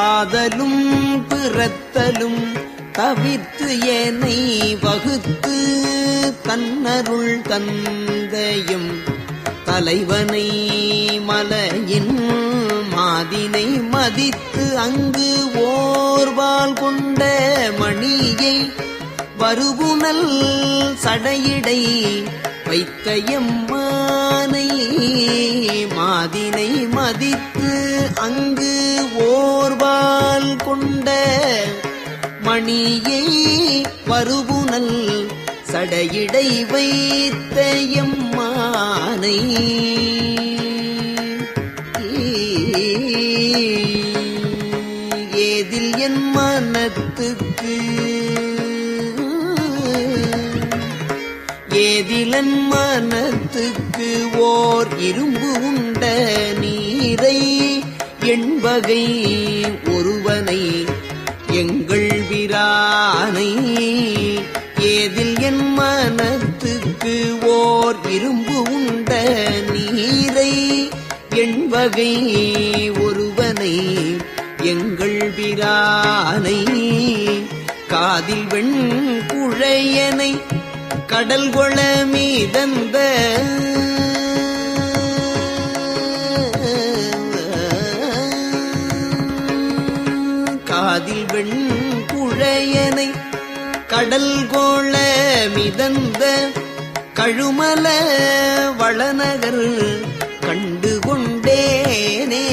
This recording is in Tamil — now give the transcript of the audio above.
சாதலும் பிறத்தலும் தவிர்த்து ஏனை வகுத்து தன்னருள் தந்தையும் தலைவனை மலையின் மாதினை மதித்து அங்கு ஓர்வால் கொண்ட மணியை வருபுனல் சடையிடை வைத்த எம்மானை மாதினை மதித்து அங்கு கொண்ட மணியை வருவுனல் சடையிடை வைத்த எம்மானை. ஏதில் என் மனத்துக்கு ஏதிலன் மனத்துக்கு ஓர் இரும்பு உண்ட நீரை எண்பகை ஒருவனை எங்கள் விரானை. ஏதில் என் மனத்துக்கு ஓர் இரும்பு உண்ட நீரை எண்பகை ஒருவனை எங்கள் பிரானை காதில் வெண் குழையனை கடல் கொள மீதந்த அதில் வெண்குழையனை கடல் கோள மிதந்த கழுமல வளநகர் கண்டு கொண்டேனே